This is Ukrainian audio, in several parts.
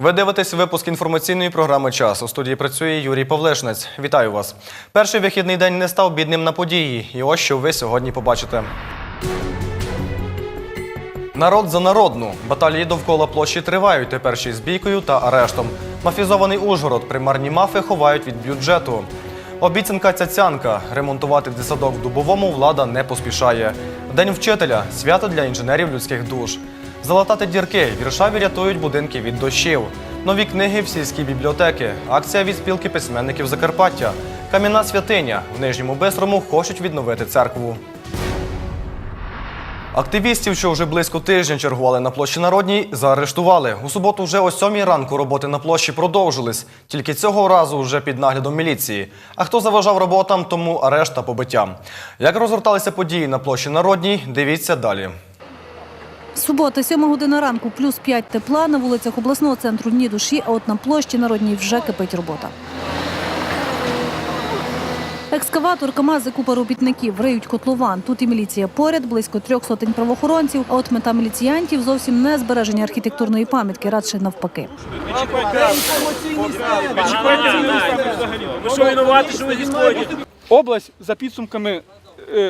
Ви дивитесь випуск інформаційної програми Час. У студії працює Юрій Павлишнець. Вітаю вас. Перший вихідний день не став бідним на події. І ось що ви сьогодні побачите. Народ за народну. Баталії довкола площі тривають тепер ще з бійкою та арештом. Мафізований Ужгород. Примарні мафи ховають від бюджету. Обіцянка цяцянка. Ремонтувати дитсадок в Дубовому влада не поспішає. День вчителя свято для інженерів людських душ. Залатати дірки. Віршаві рятують будинки від дощів. Нові книги в сільській бібліотеки. Акція від спілки письменників Закарпаття. Кам'яна святиня. В Нижньому Бистрому хочуть відновити церкву. Активістів, що вже близько тижня чергували на площі Народній, заарештували. У суботу вже о сьомій ранку роботи на площі продовжились. Тільки цього разу вже під наглядом міліції. А хто заважав роботам, тому арешт та побиття. Як розгорталися події на площі Народній, дивіться далі. Субота, 7 година ранку, плюс 5 тепла. На вулицях обласного центру ні душі, а от на площі Народній вже кипить робота. Екскаватор, КАМАЗи, купа робітників, риють котлован. Тут і міліція поряд, близько трьох сотень правоохоронців. А от мета міліціянтів зовсім не збереження архітектурної пам'ятки, радше навпаки. Ви що винуваті, що ви зі? Область за підсумками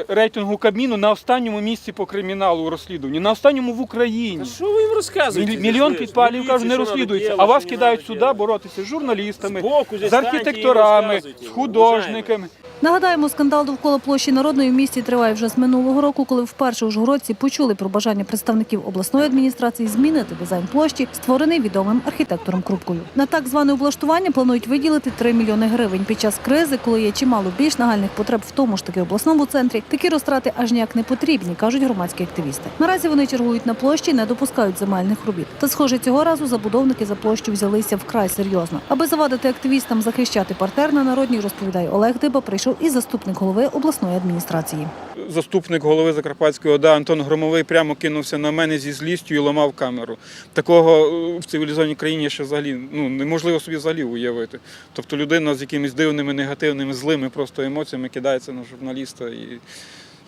рейтингу Кабміну на останньому місці по криміналу у розслідуванні, на останньому в Україні. Що ви їм розказуєте? Мільйон підпалів кажуть, не розслідується, а вас кидають сюди боротися з журналістами, з архітекторами, з художниками. Нагадаємо, скандал довкола площі Народної в місті триває вже з минулого року, коли вперше ужгородці почули про бажання представників обласної адміністрації змінити дизайн площі, створений відомим архітектором Крупкою. На так зване облаштування планують виділити 3 мільйони гривень. Під час кризи, коли є чимало більш нагальних потреб в тому ж таки обласному центрі, такі розтрати аж ніяк не потрібні, кажуть громадські активісти. Наразі вони чергують на площі, не допускають земельних робіт. Та схоже, цього разу забудовники за площу взялися вкрай серйозно. Аби завадити активістам захищати партер на народній, розповідає Олег Диба. Прийшов і заступник голови обласної адміністрації. Заступник голови Закарпатської ОДА Антон Громовий прямо кинувся на мене зі злістю і ламав камеру. Такого е, в цивілізованій країні ще взагалі ну, неможливо собі взагалі уявити. Тобто людина з якимись дивними, негативними, злими просто емоціями кидається на журналіста. І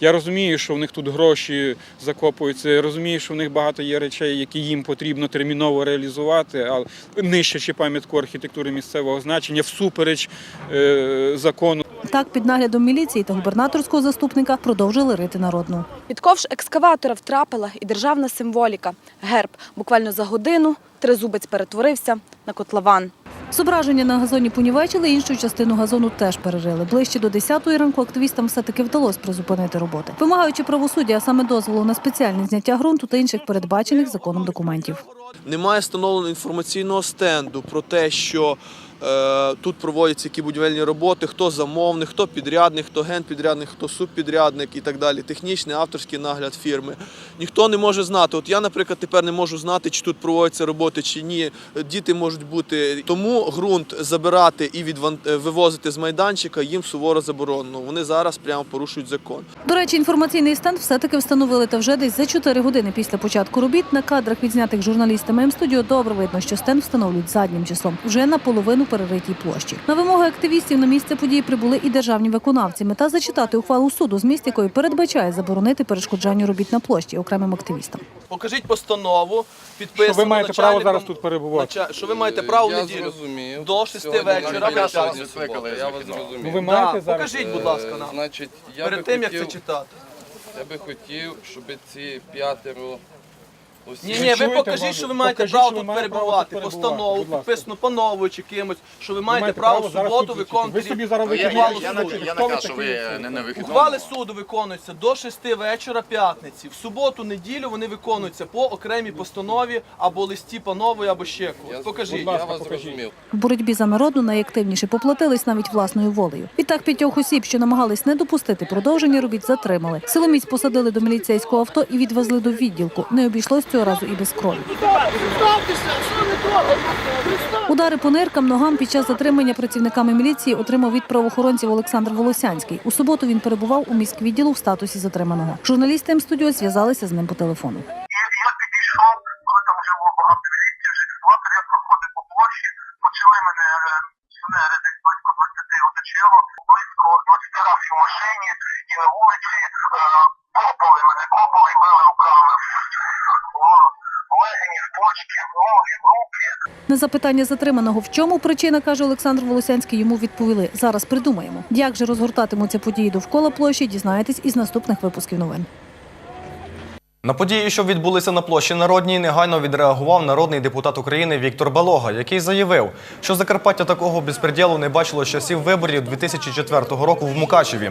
я розумію, що в них тут гроші закопуються. Я розумію, що в них багато є речей, які їм потрібно терміново реалізувати, але нищачи пам'ятку архітектури місцевого значення всупереч е, закону. Так, під наглядом міліції та губернаторського заступника продовжили рити народну. Під ковш екскаватора втрапила і державна символіка – герб. Буквально за годину тризубець перетворився на котлован. Зображення на газоні понівечили, іншу частину газону теж перерили. Ближче до 10-ї ранку активістам все-таки вдалося призупинити роботи. Вимагаючи правосуддя, а саме дозволу на спеціальне зняття ґрунту та інших передбачених законом документів. Немає встановленого інформаційного стенду про те, що тут проводяться які будівельні роботи, хто замовник, хто підрядник, хто генпідрядник, хто субпідрядник і так далі. Технічний, авторський нагляд фірми. Ніхто не може знати. От я, наприклад, тепер не можу знати, чи тут проводяться роботи, чи ні. Діти можуть бути. Тому ґрунт забирати і відван- е, вивозити з майданчика їм суворо заборонено. Вони зараз прямо порушують закон. До речі, інформаційний стенд все-таки встановили та вже десь за 4 години після початку робіт на кадрах, відзнятих журналістами М-студіо, добре видно, що стенд встановлюють заднім числом, вже на половину переритій площі. На вимоги активістів на місце події прибули і державні виконавці. Мета зачитати ухвалу суду, зміст якої передбачає заборонити перешкоджанню робіт на площі окремим активістам. Покажіть постанову, підписану Що ви маєте право начальником- зараз тут перебувати. нача- Що ви маєте право в я неділю. зрозумів. До шести Сьогодні вечора мене викликали, я вас зрозумів. Ну, ви Да, маєте зараз. покажіть, будь ласка, нам. Значить, я Перед тим, як хотів, це читати. я би хотів, щоб ці п'ятеро осіб... Ні, ні, ви чуєте, покажіть, що ви маєте Покажіть, право що ви тут маєте право перебувати, тут перебувати, постанову, будь ласка. підписану пановою чи кимось, що ви маєте право в зараз суботу тут виконувати. Ви собі зараз я, я, накажу, що ви не на вихідному. Ухвали суду виконуються до 6 вечора п'ятниці. В суботу, неділю вони виконуються по окремій постанові або листі панової, або ще когось. Покажіть. я вас зрозумів. В боротьбі за народу найактивніше поплатились навіть власною волею. Відтак п'ятьох осіб, що намагались не допустити продовження робіт, затримали. Силоміць посадили до міліцейського авто і відвезли до відділку. Не обійшлось цього разу і без крові. Удари по ниркам, ногам під час затримання працівниками міліції отримав від правоохоронців Олександр Волосянський. У суботу він перебував у міськвідділу в статусі затриманого. Журналісти М-студіо зв'язалися з ним по телефону. Я підійшов, коли там вже було багато міліції, вже проходив по площі, почали мене е, пенсіонери десь близько 20 оточило, близько 20 разів в машині і на вулиці копали мене, копали, били руками в легені, ноги, руки. На запитання затриманого, в чому причина, каже Олександр Волосянський, йому відповіли: зараз придумаємо. Як же розгортатимуться події довкола площі, дізнаєтесь із наступних випусків новин. На події, що відбулися на площі Народній, негайно відреагував народний депутат України Віктор Балога, який заявив, що Закарпаття такого безпреділу не бачило з часів виборів 2004 року в Мукачеві.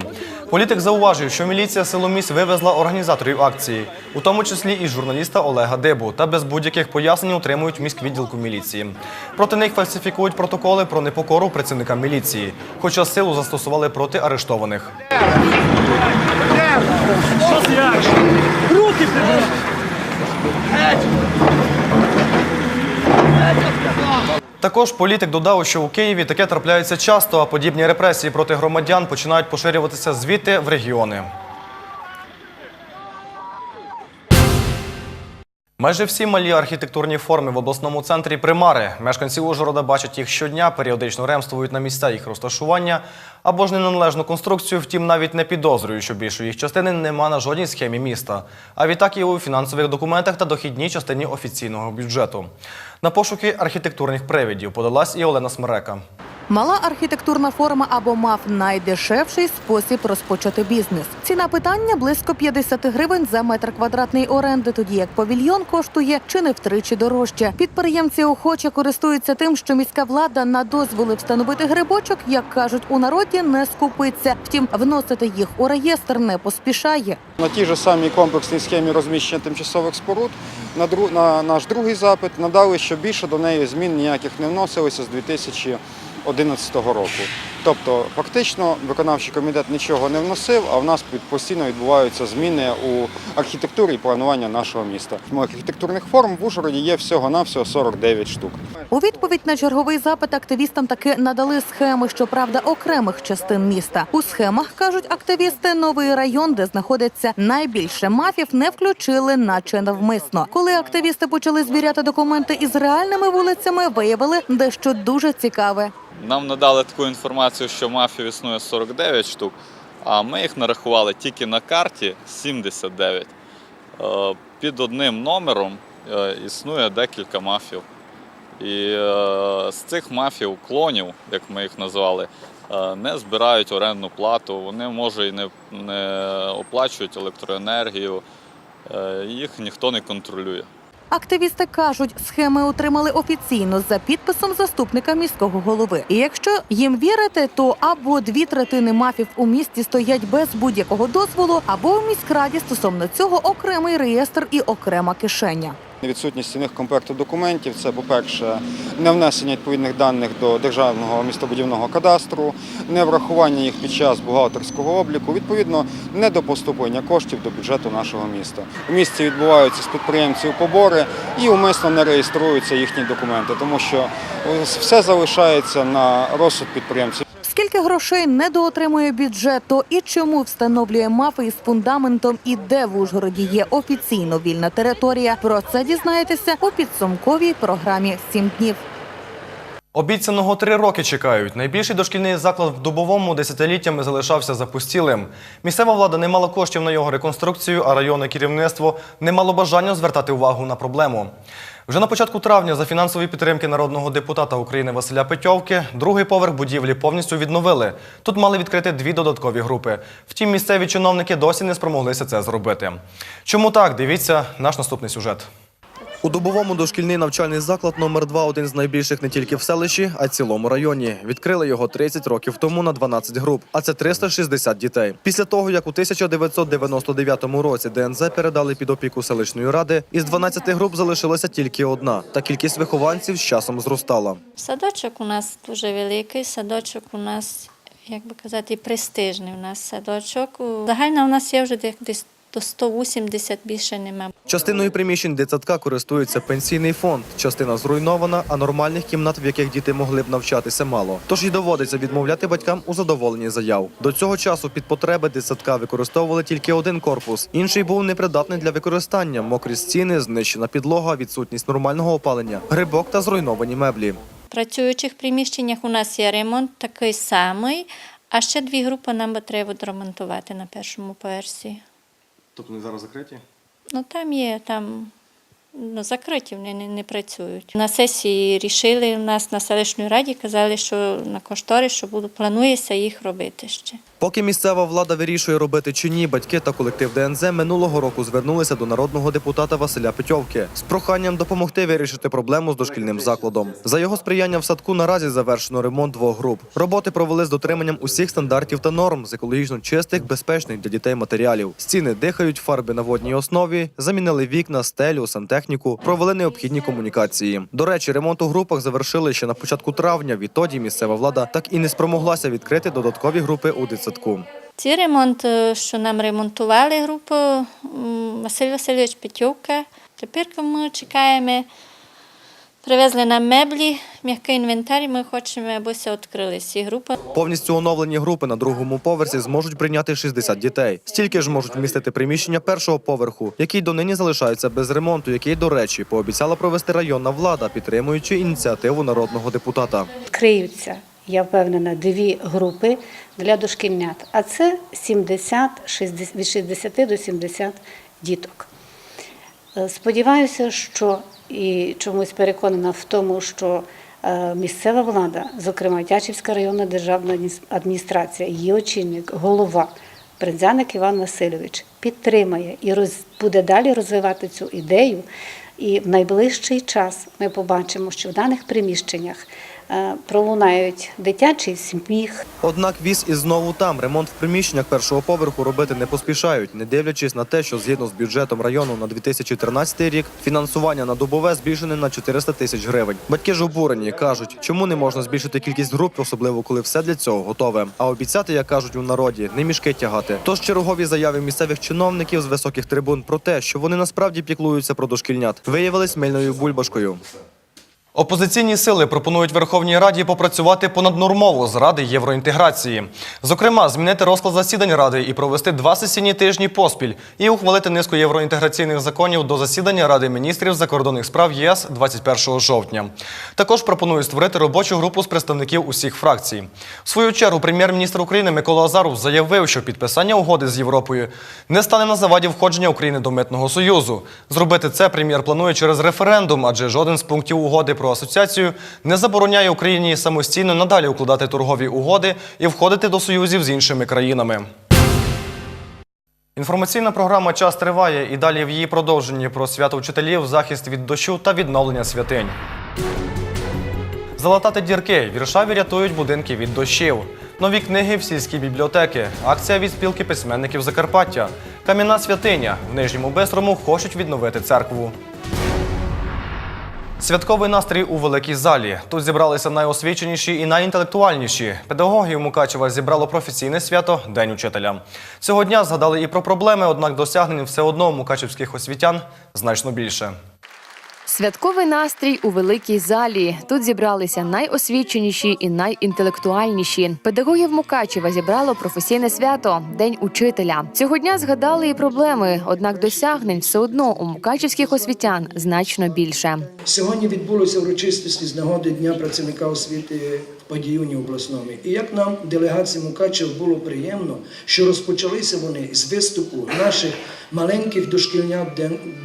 Політик зауважив, що міліція силоміць вивезла організаторів акції, у тому числі і журналіста Олега Дибу, та без будь-яких пояснень утримують міськвідділку міліції. Проти них фальсифікують протоколи про непокору працівникам міліції, хоча силу застосували проти арештованих. Також політик додав, що у Києві таке трапляється часто, а подібні репресії проти громадян починають поширюватися звідти в регіони. Майже всі малі архітектурні форми в обласному центрі примари. Мешканці Ужгорода бачать їх щодня, періодично ремствують на місця їх розташування або ж неналежну конструкцію, втім навіть не підозрюють, що більшої їх частини нема на жодній схемі міста. А відтак і у фінансових документах та дохідній частині офіційного бюджету. На пошуки архітектурних привідів подалась і Олена Смерека. Мала архітектурна форма або МАФ найдешевший спосіб розпочати бізнес. Ціна питання близько 50 гривень за метр квадратний оренди, тоді як павільйон коштує чи не втричі дорожче. Підприємці охоче користуються тим, що міська влада на дозволи встановити грибочок, як кажуть у народі, не скупиться. Втім, вносити їх у реєстр не поспішає. На тій же самій комплексній схемі розміщення тимчасових споруд на, на наш другий запит надали, що більше до неї змін ніяких не вносилося з 2011 року. Тобто, фактично, виконавчий комітет нічого не вносив, а в нас під- постійно відбуваються зміни у архітектурі і планування нашого міста. Архітектурних форм в Ужгороді є всього-навсього 49 штук. У відповідь на черговий запит активістам таки надали схеми, щоправда, окремих частин міста. У схемах кажуть активісти, новий район, де знаходиться найбільше мафів, не включили, наче навмисно. Коли активісти почали звіряти документи із реальними вулицями, виявили дещо дуже цікаве. Нам надали таку інформацію, що мафів існує 49 штук, а ми їх нарахували тільки на карті 79. Е, Під одним номером е, існує декілька мафів. І е, з цих мафів, клонів, як ми їх назвали, не збирають орендну плату, вони може і не, не оплачують електроенергію, їх ніхто не контролює. Активісти кажуть, схеми отримали офіційно за підписом заступника міського голови. І якщо їм вірити, то або дві третини мафів у місті стоять без будь-якого дозволу, або в міськраді стосовно цього окремий реєстр і окрема кишеня. Відсутність стільних комплекту документів це, по-перше, не внесення відповідних даних до державного містобудівного кадастру, не врахування їх під час бухгалтерського обліку, відповідно, не до поступлення коштів до бюджету нашого міста. У місті відбуваються з підприємців побори і умисно не реєструються їхні документи, тому що все залишається на розсуд підприємців. Скільки грошей недоотримує бюджет, то і чому встановлює мафи із фундаментом, і де в Ужгороді є офіційно вільна територія. Про це дізнаєтеся у підсумковій програмі «Сім днів. Обіцяного три роки чекають. Найбільший дошкільний заклад в Дубовому десятиліттями залишався запустілим. Місцева влада не мала коштів на його реконструкцію, а районне керівництво не мало бажання звертати увагу на проблему. Вже на початку травня за фінансової підтримки народного депутата України Василя Петьовки другий поверх будівлі повністю відновили. Тут мали відкрити дві додаткові групи. Втім, місцеві чиновники досі не спромоглися це зробити. Чому так? Дивіться наш наступний сюжет. У Дубовому дошкільний навчальний заклад номер 2 один з найбільших не тільки в селищі, а й цілому районі. Відкрили його 30 років тому на 12 груп, а це 360 дітей. Після того, як у 1999 році ДНЗ передали під опіку селищної ради, із 12 груп залишилася тільки одна. Та кількість вихованців з часом зростала. Садочок у нас дуже великий, садочок у нас, як би казати, престижний у нас садочок. Загально у нас є вже десь до 180 більше нема. Частиною приміщень дитсадка користується пенсійний фонд. Частина зруйнована, а нормальних кімнат, в яких діти могли б навчатися, мало. Тож і доводиться відмовляти батькам у задоволенні заяв. До цього часу під потреби дитсадка використовували тільки один корпус. Інший був непридатний для використання: мокрі стіни, знищена підлога, відсутність нормального опалення, грибок та зруйновані меблі. В працюючих приміщеннях у нас є ремонт такий самий, а ще дві групи нам треба відремонтувати на першому поверсі. Тобто вони зараз закриті? Ну там є, там ну, закриті, вони не, не працюють. На сесії рішили у нас на селищній раді, казали, що на коштори, що буду, планується їх робити ще. Поки місцева влада вирішує робити чи ні, батьки та колектив ДНЗ минулого року звернулися до народного депутата Василя Петьовки з проханням допомогти вирішити проблему з дошкільним закладом. За його сприяння в садку наразі завершено ремонт двох груп. Роботи провели з дотриманням усіх стандартів та норм з екологічно чистих, безпечних для дітей матеріалів. Стіни дихають, фарби на водній основі, замінили вікна, стелю, сантехніку, провели необхідні комунікації. До речі, ремонт у групах завершили ще на початку травня. Відтоді місцева влада так і не спромоглася відкрити додаткові групи у дитсадку. Ці ремонт, що нам ремонтували групу, Василь Васильович Петюка. Тепер ми чекаємо, привезли нам меблі, м'який інвентар, і ми хочемо, аби все відкрили ці групи. Повністю оновлені групи на другому поверсі зможуть прийняти 60 дітей. Стільки ж можуть вмістити приміщення першого поверху, який донині залишається без ремонту, який, до речі, пообіцяла провести районна влада, підтримуючи ініціативу народного депутата. відкриються, я впевнена, дві групи для дошкільнят, а це 70, 60, від 60 до 70 діток. Е, Сподіваюся, що і чомусь переконана в тому, що е, місцева влада, зокрема Тячівська районна державна адміністрація, її очільник, голова Бринзяник Іван Васильович підтримає і роз, буде далі розвивати цю ідею. І в найближчий час ми побачимо, що в даних приміщеннях пролунають дитячий сміх, Однак віз і знову там ремонт в приміщеннях першого поверху робити не поспішають, не дивлячись на те, що згідно з бюджетом району на 2013 рік фінансування на добове збільшене на 400 тисяч гривень. Батьки ж обурені кажуть, чому не можна збільшити кількість груп, особливо коли все для цього готове. А обіцяти, як кажуть у народі, не мішки тягати. Тож чергові заяви місцевих чиновників з високих трибун про те, що вони насправді піклуються про дошкільнят, виявились мильною бульбашкою. Опозиційні сили пропонують Верховній Раді попрацювати понаднормово з Ради євроінтеграції. Зокрема, змінити розклад засідань Ради і провести два сесійні тижні поспіль і ухвалити низку євроінтеграційних законів до засідання Ради міністрів закордонних справ ЄС 21 жовтня. Також пропонують створити робочу групу з представників усіх фракцій. В свою чергу прем'єр-міністр України Микола Азаров заявив, що підписання угоди з Європою не стане на заваді входження України до митного союзу. Зробити це прем'єр планує через референдум, адже жоден з пунктів угоди про асоціацію не забороняє Україні самостійно надалі укладати торгові угоди і входити до союзів з іншими країнами. Інформаційна програма Час триває і далі в її продовженні про свято вчителів, захист від дощу та відновлення святинь. Залатати дірки. Віршаві рятують будинки від дощів. Нові книги в сільській бібліотеки. Акція від спілки письменників Закарпаття. Кам'яна святиня. В Нижньому Бистрому хочуть відновити церкву. Святковий настрій у великій залі. Тут зібралися найосвіченіші і найінтелектуальніші. Педагогів Мукачева зібрало професійне свято День учителя. Цього дня згадали і про проблеми, однак досягнень все одно мукачевських освітян значно більше. Святковий настрій у великій залі. Тут зібралися найосвіченіші і найінтелектуальніші. Педагогів Мукачева зібрало професійне свято День учителя. Цього дня згадали і проблеми, однак досягнень все одно у мукачівських освітян значно більше. Сьогодні відбулося урочистості з нагоди Дня працівника освіти в обласному. І як нам, делегації Мукачев, було приємно, що розпочалися вони з виступу наших маленьких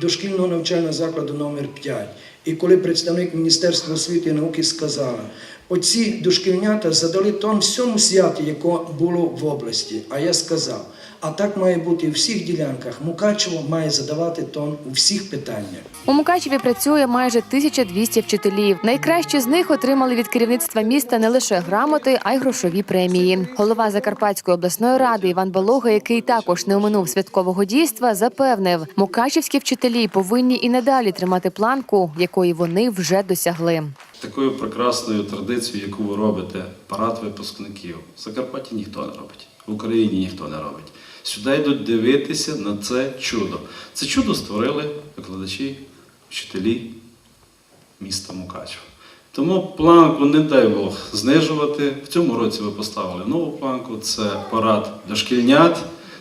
дошкільного навчального закладу номер 5 І коли представник Міністерства освіти і науки сказала, оці дошкільнята задали тон всьому святі, яке було в області. А я сказав, а так має бути в всіх ділянках. Мукачево має задавати тон у всіх питаннях. У Мукачеві працює майже 1200 вчителів. Найкращі з них отримали від керівництва міста не лише грамоти, а й грошові премії. Голова Закарпатської обласної ради Іван Балога, який також не оминув святкового дійства, запевнив, мукачевські вчителі повинні і надалі тримати планку, якої вони вже досягли. Такою прекрасною традицією, яку ви робите, парад випускників, в Закарпатті ніхто не робить, в Україні ніхто не робить. Сюди йдуть дивитися на це чудо. Це чудо створили викладачі, вчителі міста Мукачева. Тому планку не дай Бог знижувати. В цьому році ви поставили нову планку. Це парад дошкільнят.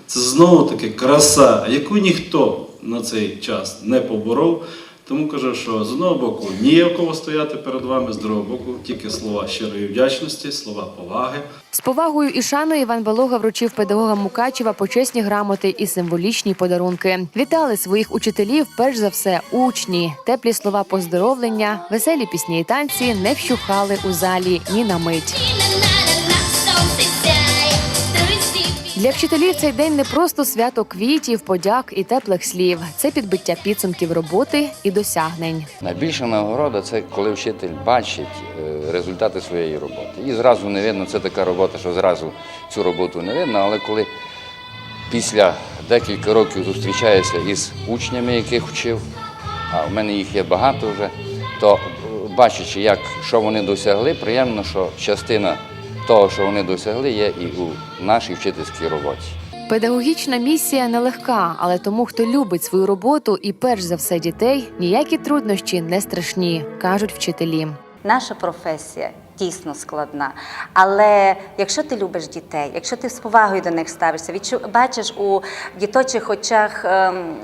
Це знову таки краса, яку ніхто на цей час не поборов. Тому кажу, що з одного боку ніяково стояти перед вами, з другого боку тільки слова щирої вдячності, слова поваги. З повагою і шаною Іван Балога вручив педагогам Мукачева почесні грамоти і символічні подарунки. Вітали своїх учителів, перш за все, учні. Теплі слова поздоровлення, веселі пісні і танці не вщухали у залі ні на мить. Для вчителів цей день не просто свято квітів, подяк і теплих слів. Це підбиття підсумків роботи і досягнень. Найбільша нагорода це коли вчитель бачить е, результати своєї роботи. І зразу не видно, це така робота, що зразу цю роботу не видно, але коли після декілька років зустрічається із учнями, яких вчив, а в мене їх є багато вже, то е, бачачи, як, що вони досягли, приємно, що частина того, що вони досягли, є і у нашій вчительській роботі. Педагогічна місія нелегка, але тому, хто любить свою роботу і перш за все дітей, ніякі труднощі не страшні, кажуть вчителі. Наша професія дійсно складна. Але якщо ти любиш дітей, якщо ти з повагою до них ставишся, відчу... бачиш у діточих очах ем,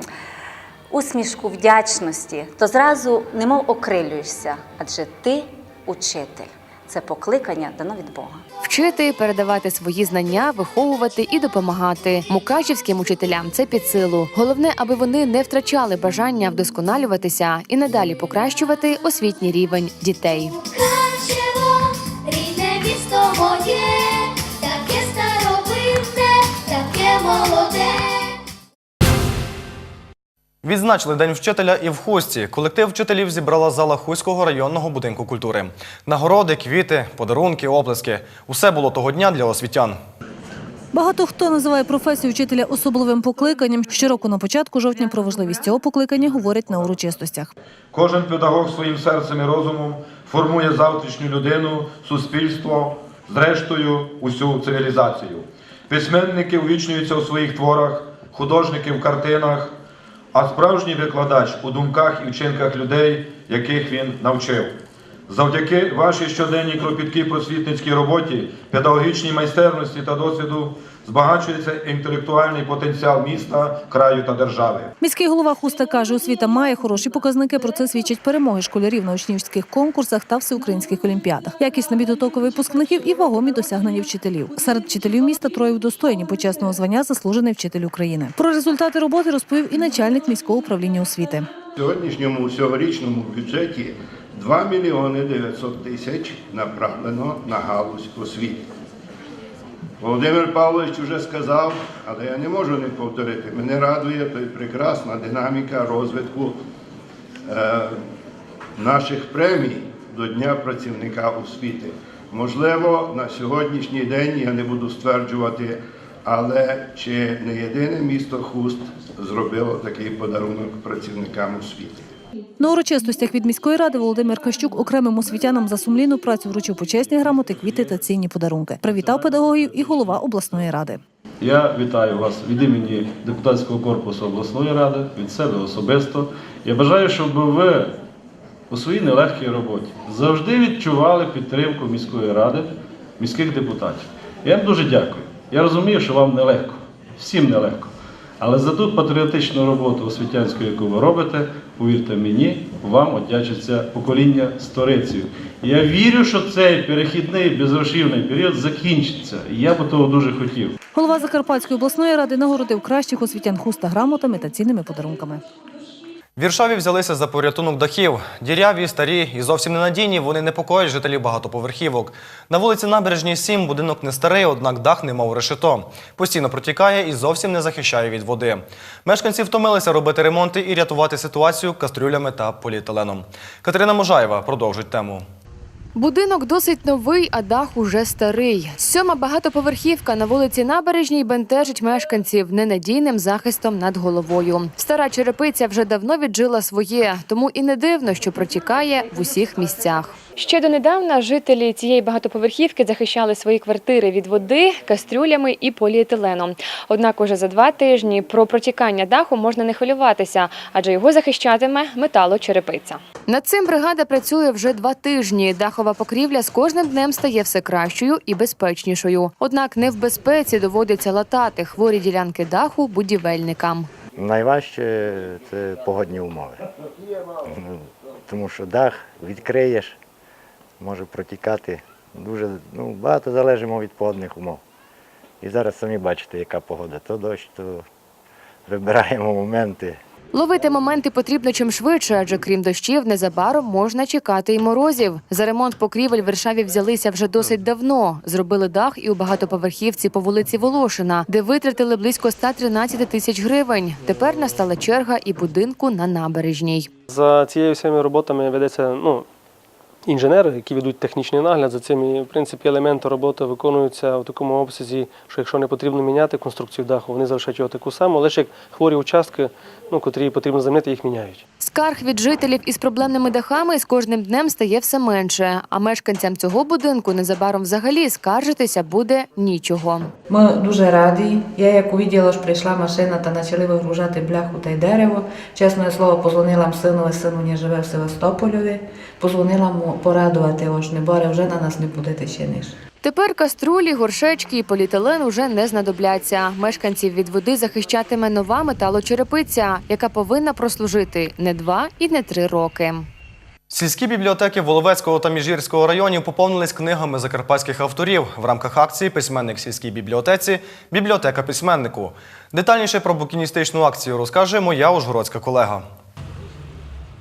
усмішку вдячності, то зразу немов окрилюєшся, адже ти учитель. Це покликання дано від Бога. Вчити, передавати свої знання, виховувати і допомагати. Мукачівським учителям це під силу. Головне, аби вони не втрачали бажання вдосконалюватися і надалі покращувати освітній рівень дітей. Відзначили День вчителя і в Хусті. Колектив вчителів зібрала зала Хуського районного будинку культури. Нагороди, квіти, подарунки, оплески. Усе було того дня для освітян. Багато хто називає професію вчителя особливим покликанням. Щороку на початку жовтня про важливість цього покликання говорять на урочистостях. Кожен педагог своїм серцем і розумом формує завтрашню людину, суспільство, зрештою, усю цивілізацію. Письменники увічнюються у своїх творах, художники в картинах, а справжній викладач у думках і вчинках людей, яких він навчив. Завдяки вашій щоденній кропіткій просвітницькій роботі, педагогічній майстерності та досвіду збагачується інтелектуальний потенціал міста, краю та держави. Міський голова Хуста каже, освіта має хороші показники. Про це свідчать перемоги школярів на учнівських конкурсах та всеукраїнських олімпіадах. Якісна підготовка випускників і вагомі досягнення вчителів. Серед вчителів міста троє удостоєні почесного звання заслужений вчитель України. Про результати роботи розповів і начальник міського управління освіти. В сьогоднішньому цьогорічному бюджеті 2 мільйони 900 тисяч направлено на галузь освіти. Володимир Павлович вже сказав, але я не можу не повторити. Мене радує той прекрасна динаміка розвитку е, наших премій до Дня працівника освіти. Можливо, на сьогоднішній день я не буду стверджувати, але чи не єдине місто Хуст зробило такий подарунок працівникам освіти. На урочистостях від міської ради Володимир Кащук окремим освітянам за сумлінну працю вручив почесні грамоти, квіти та цінні подарунки. Привітав педагогів і голова обласної ради. Я вітаю вас від імені депутатського корпусу обласної ради, від себе особисто. Я бажаю, щоб ви у своїй нелегкій роботі завжди відчували підтримку міської ради, міських депутатів. Я вам дуже дякую. Я розумію, що вам нелегко, всім нелегко. Але за ту патріотичну роботу освітянську, яку ви робите, повірте мені, вам одячиться покоління сториців. Я вірю, що цей перехідний безгрошівний період закінчиться. Я би того дуже хотів. Голова Закарпатської обласної ради нагородив кращих освітян хуста грамотами та цінними подарунками. Віршаві взялися за порятунок дахів. Діряві, старі і зовсім ненадійні, вони непокоять жителів багатоповерхівок. На вулиці Набережній 7 будинок не старий, однак дах не мав решето. Постійно протікає і зовсім не захищає від води. Мешканці втомилися робити ремонти і рятувати ситуацію кастрюлями та поліетиленом. Катерина Можаєва продовжить тему. Будинок досить новий, а дах уже старий. Сьома багатоповерхівка на вулиці Набережній бентежить мешканців ненадійним захистом над головою. Стара черепиця вже давно віджила своє, тому і не дивно, що протікає в усіх місцях. Ще донедавна жителі цієї багатоповерхівки захищали свої квартири від води, кастрюлями і поліетиленом. Однак уже за два тижні про протікання даху можна не хвилюватися, адже його захищатиме металочерепиця. Над цим бригада працює вже два тижні. Дахова покрівля з кожним днем стає все кращою і безпечнішою. Однак не в безпеці доводиться латати хворі ділянки даху будівельникам. Найважче це погодні умови. Тому що дах відкриєш, може протікати. Дуже ну, багато залежимо від погодних умов. І зараз самі бачите, яка погода. То дощ, то вибираємо моменти. Ловити моменти потрібно чим швидше, адже крім дощів, незабаром можна чекати і морозів. За ремонт покрівель в Варшаві взялися вже досить давно. Зробили дах і у багатоповерхівці по вулиці Волошина, де витратили близько 113 тисяч гривень. Тепер настала черга і будинку на набережній. За цією всіми роботами ведеться ну, інженери, які ведуть технічний нагляд. За цими в принципі, елементи роботи виконуються в такому обсязі, що якщо не потрібно міняти конструкцію даху, вони залишають його таку саму, лише як хворі участки, ну, котрі потрібно замінити, їх міняють. Скарг від жителів із проблемними дахами з кожним днем стає все менше. А мешканцям цього будинку незабаром взагалі скаржитися буде нічого. Ми дуже раді. Я як увиділа, що прийшла машина та почали вигружати бляху та й дерево. Чесне слово, позвонила синові, сину не живе в Севастополеві. Позвонила йому порадувати, ось не боре, вже на нас не буде тишиниш. Тепер каструлі, горшечки і поліетилен уже не знадобляться. Мешканців від води захищатиме нова металочерепиця, яка повинна прослужити не два і не три роки. Сільські бібліотеки Воловецького та Міжгірського районів поповнились книгами закарпатських авторів в рамках акції Письменник сільській бібліотеці Бібліотека письменнику. Детальніше про букіністичну акцію розкаже моя ужгородська колега.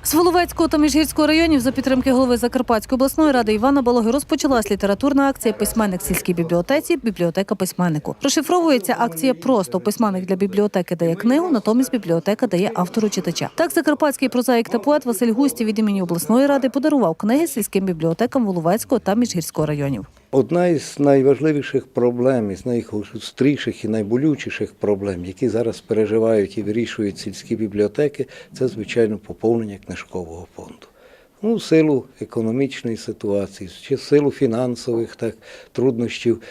З Воловецького та Міжгірського районів за підтримки голови Закарпатської обласної ради Івана Балоги розпочалась літературна акція Письменник в сільській бібліотеці Бібліотека письменнику. Розшифровується акція просто письменник для бібліотеки дає книгу, натомість бібліотека дає автору читача. Так закарпатський прозаїк та поет Василь Густі від імені обласної ради подарував книги сільським бібліотекам Воловецького та Міжгірського районів. Одна із найважливіших проблем, із найгостріших і найболючіших проблем, які зараз переживають і вирішують сільські бібліотеки, це звичайно поповнення книжкового фонду. Ну, силу економічної ситуації, чи силу фінансових так, труднощів,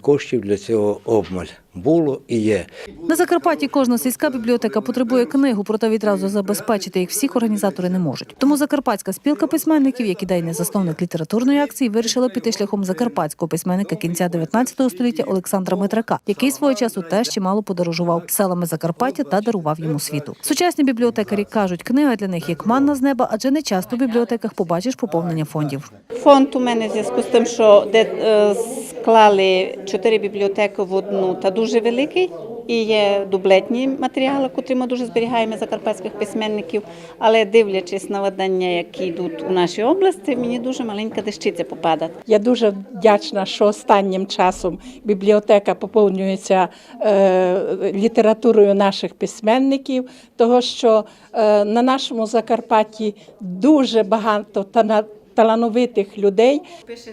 коштів для цього обмаль було і є. На Закарпатті кожна сільська бібліотека потребує книгу, проте відразу забезпечити їх всіх організатори не можуть. Тому Закарпатська спілка письменників, як ідейний засновник літературної акції, вирішила піти шляхом закарпатського письменника кінця 19 століття Олександра Митрака, який свого часу теж чимало подорожував селами Закарпаття та дарував йому світу. Сучасні бібліотекарі кажуть, книга для них як манна з неба, адже не часто в бібліотеках побачиш поповнення фондів. Фонд у мене в зв'язку з тим, що де е, склали чотири бібліотеки в одну та дуже великий. І є дублетні матеріали, котрі ми дуже зберігаємо закарпатських письменників. Але дивлячись на видання, які йдуть у нашій області, мені дуже маленька дещиця попадає. Я дуже вдячна, що останнім часом бібліотека поповнюється е, літературою наших письменників, того що е, на нашому Закарпатті дуже багато та на талановитих людей.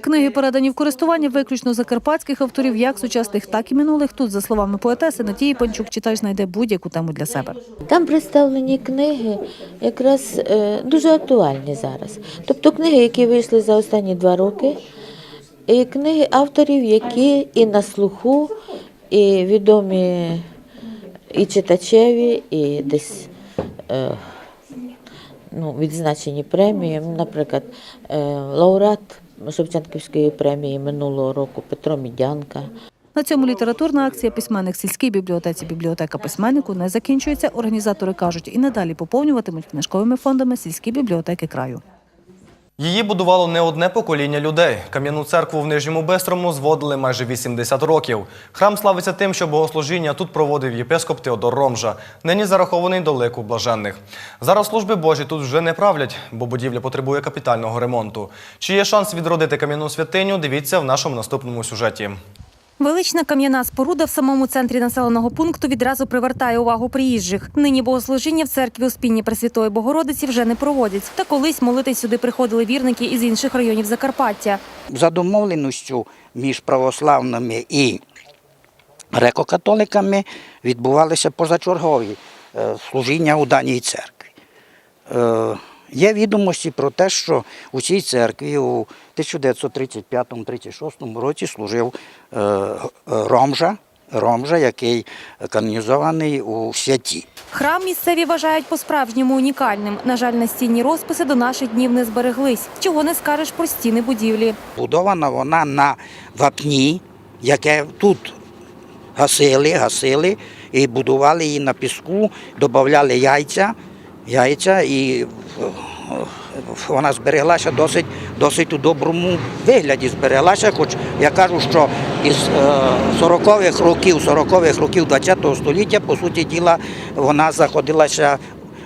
Книги передані в користування виключно закарпатських авторів, як сучасних, так і минулих. Тут, за словами поетеси, Натії Панчук, читач знайде будь-яку тему для себе. Там представлені книги якраз е, дуже актуальні зараз. Тобто книги, які вийшли за останні два роки, і книги авторів, які і на слуху, і відомі і читачеві, і десь е, ну, відзначені преміями. Наприклад, е, лауреат Шевченківської премії минулого року Петро Мідянка. На цьому літературна акція письменник сільській бібліотеці бібліотека письменнику не закінчується. Організатори кажуть, і надалі поповнюватимуть книжковими фондами сільські бібліотеки краю. Її будувало не одне покоління людей. Кам'яну церкву в Нижньому Бестрому зводили майже 80 років. Храм славиться тим, що богослужіння тут проводив єпископ Теодор Ромжа, нині зарахований до лику блаженних. Зараз служби Божі тут вже не правлять, бо будівля потребує капітального ремонту. Чи є шанс відродити кам'яну святиню? Дивіться в нашому наступному сюжеті. Велична кам'яна споруда в самому центрі населеного пункту відразу привертає увагу приїжджих. Нині богослужіння в церкві Успінні Пресвятої Богородиці вже не проводять. Та колись молитись сюди приходили вірники із інших районів Закарпаття. За домовленістю між православними і греко-католиками відбувалися позачергові е, служіння у даній церкві. Є відомості про те, що у цій церкві у 1935-36 році служив е, Ромжа, Ромжа, який канонізований у святі. Храм місцеві вважають по-справжньому унікальним. На жаль, настінні розписи до наших днів не збереглись. Чого не скажеш про стіни будівлі. Будована вона на вапні, яке тут гасили, гасили і будували її на піску, додавали яйця, яйця і е, вона збереглася досить, досить у доброму вигляді. Збереглася, хоч я кажу, що із е, 40-х років, 40-х років ХХ століття, по суті діла, вона заходилася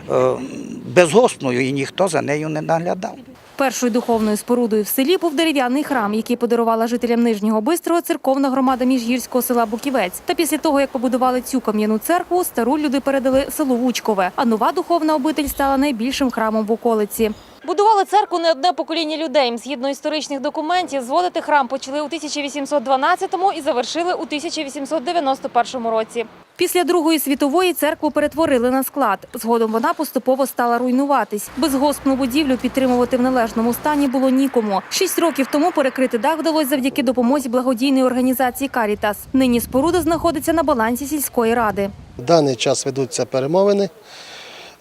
безгосною безгоспною і ніхто за нею не наглядав. Першою духовною спорудою в селі був дерев'яний храм, який подарувала жителям Нижнього Бистрого церковна громада міжгірського села Буківець. Та після того, як побудували цю кам'яну церкву, стару люди передали селу Вучкове. А нова духовна обитель стала найбільшим храмом в околиці. Будували церкву не одне покоління людей. Згідно історичних документів, зводити храм почали у 1812-му і завершили у 1891 році. Після Другої світової церкву перетворили на склад. Згодом вона поступово стала руйнуватись. Безгоспну будівлю підтримувати в належному стані було нікому. Шість років тому перекрити дах вдалося завдяки допомозі благодійної організації Карітас. Нині споруда знаходиться на балансі сільської ради. В даний час ведуться перемовини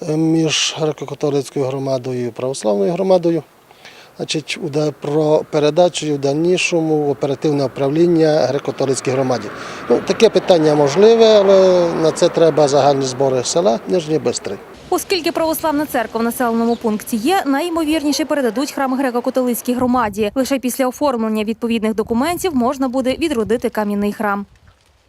між греко-католицькою громадою і православною громадою. Значить, про передачу в дальнішому оперативне управління греко-католицькій громаді. Ну, таке питання можливе, але на це треба загальні збори села Нижній Бистрий. Оскільки православна церква в населеному пункті є, найімовірніше передадуть храм греко-католицькій громаді. Лише після оформлення відповідних документів можна буде відродити кам'яний храм.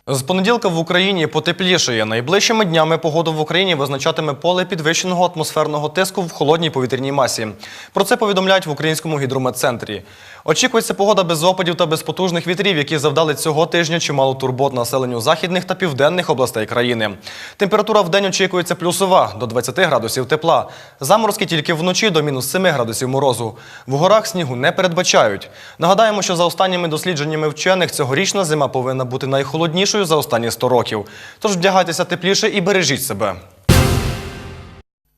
З понеділка в Україні потеплішає. Найближчими днями погоду в Україні визначатиме поле підвищеного атмосферного тиску в холодній повітряній масі. Про це повідомляють в українському гідрометцентрі. Очікується погода без опадів та без потужних вітрів, які завдали цього тижня чимало турбот населенню західних та південних областей країни. Температура в день очікується плюсова до 20 градусів тепла. Заморозки тільки вночі до мінус 7 градусів морозу. В горах снігу не передбачають. Нагадаємо, що за останніми дослідженнями вчених цьогорічна зима повинна бути найхолоднішою за останні 100 років. Тож вдягайтеся тепліше і бережіть себе.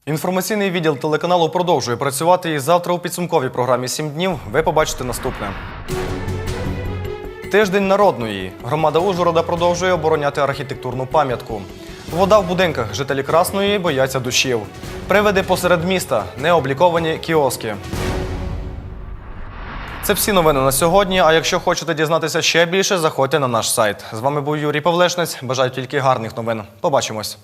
Інформаційний відділ телеканалу продовжує працювати і завтра у підсумковій програмі «7 днів ви побачите наступне. Тиждень народної. Громада Ужгорода продовжує обороняти архітектурну пам'ятку. Вода в будинках. Жителі Красної бояться душів. Привиди посеред міста. Необліковані кіоски. Це всі новини на сьогодні. А якщо хочете дізнатися ще більше, заходьте на наш сайт. З вами був Юрій Павлешнець. Бажаю тільки гарних новин. Побачимось.